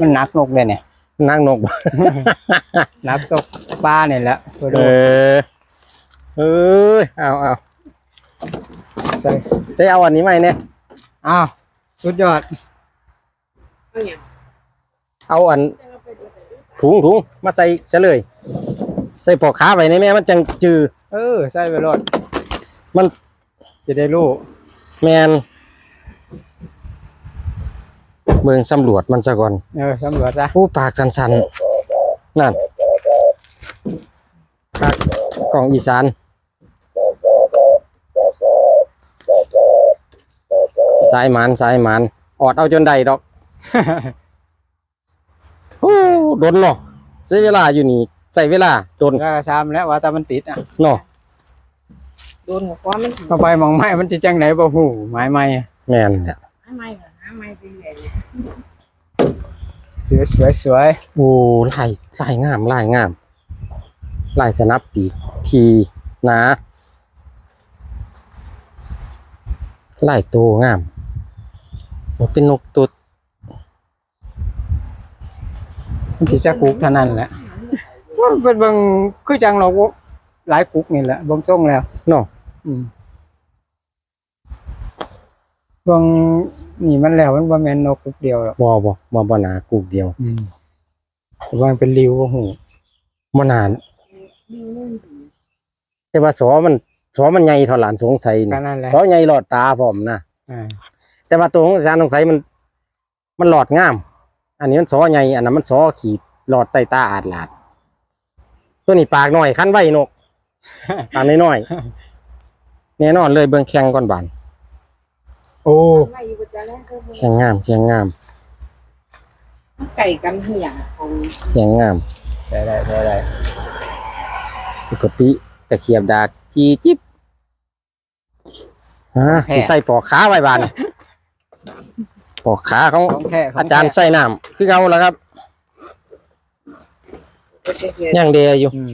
มันหนักนกเลยเนี่ยนางนกหนักตกปลาเนี่ยแหละไปเอดูอเอ้ยเอาเอาใส่ใส่เอาอันนี้ไหมเนี่ยอ้าวสุดยอด เอาอันถุงถุงมาใส่เฉลย ใส่ปอกขาไปในแม่มันจังจือ เออ ใส่ไปรถมันจะได้รู้แมน เมืองสำรวจมันซะก่อนเออสำรวจซะผู้ปากสันๆนั่นปากกล่องอีสานสายหมานสายหมานออดเอาจนได้ดอกโอ้โดนเนาะใช้เวลาอยู่นี่ใส่เวลาโดนแล้วก็ซ้ำแล้วว่าแต่มันติดอะเนาะโดนกับความมันเข้าไปมองไม้มันจะจังไหนบ่หูไม้ไม้อะแม่นหาไม่ เหรอหาไม่ไปเลยสวยสวยสวยโอ้ลายลายงามลายงามลายสนับปีกทีหนาลายตัวงามโอ้เป็นนกตัวมันสิจะกุกเท่านั้นแหละมันเป็นเบางคือจังเราหลายกุกนี่แหละเบางช่งแล้วเนาะอืมเบาง นี่มันแล้วมันบ่แม่นนกกุกเดียวหรอกบ่บ่บ่บ่หนากูกเดียวอืมแต่ว่ามันเป็นริ้วบ่หูบ่หนาแต่ว่าสอมันสอมันใหญ่เท่าหลานสงสัยก็นี่นั่นแหละสอใหญ่หลอดตาพร้อมนะอ่าแต่ว่าตัวของอาจารย์สงสัยมัน มันหลอดงาม อันนี้มันสอใหญ่อันนั้นมันสอขีดหลอดใต้ตาอาดหลาด ตัวนี้ปากน้อยคันไว้นก ปากน้อยๆแน่นอนเลยเบิ่งแข่งก่อนบานโอ้ไม่อยู่จะแล้วก็แข่งงามแข่งงามไก่กันเหี่ยของแข่งงามได้ได้ได้ได้ปกติตะเขียบดากจีจิ๊บฮะสิใส่ปอกขาไว้บานปอกขาของของแท้ของอาจารย์แท้ใส่น้ำคือเอาแล้วครับเหี่ยยังเดอยู่อืม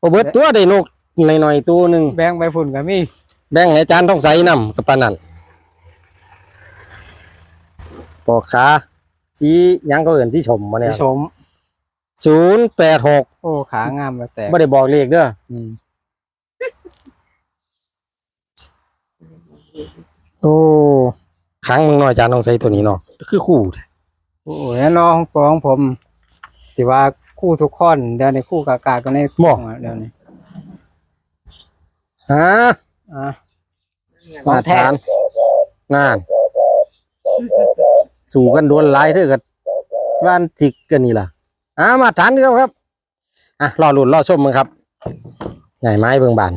บ่เบิดตัวได้นกหน่อยๆตัวหนึงแบ่งไปพุ่นก็มีแบ่งให้อาจารย์ต้องใส่น้ำกับปานนั้น ปอกขาสีหยังก็เอิ้นสีชมบ่สีเนี่ยสม086โอ้ ขางามแล้วแต่บ่ได้บอกเลขเด้ออืมโอ้ครั้งมึงน้อยอาจารย์ต้องใส่ตัวนี้เนาะคือคู่แท้โอ้ยน้องของผมที่ว่าคู่ทุกคนเดี๋ยวนี้คู่กากาก็ในท้องอะเดี๋ยวนี้ฮะอะขอมางแท้ทานงาน สู่กันโดนหลายเท่ากับร้านจิกกันนี่ล่ะอ่ามาทานครับครับอะรอหลุดรอชมมึงครับใหญ่ไม้เบิ่งบาน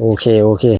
โอเค โอเค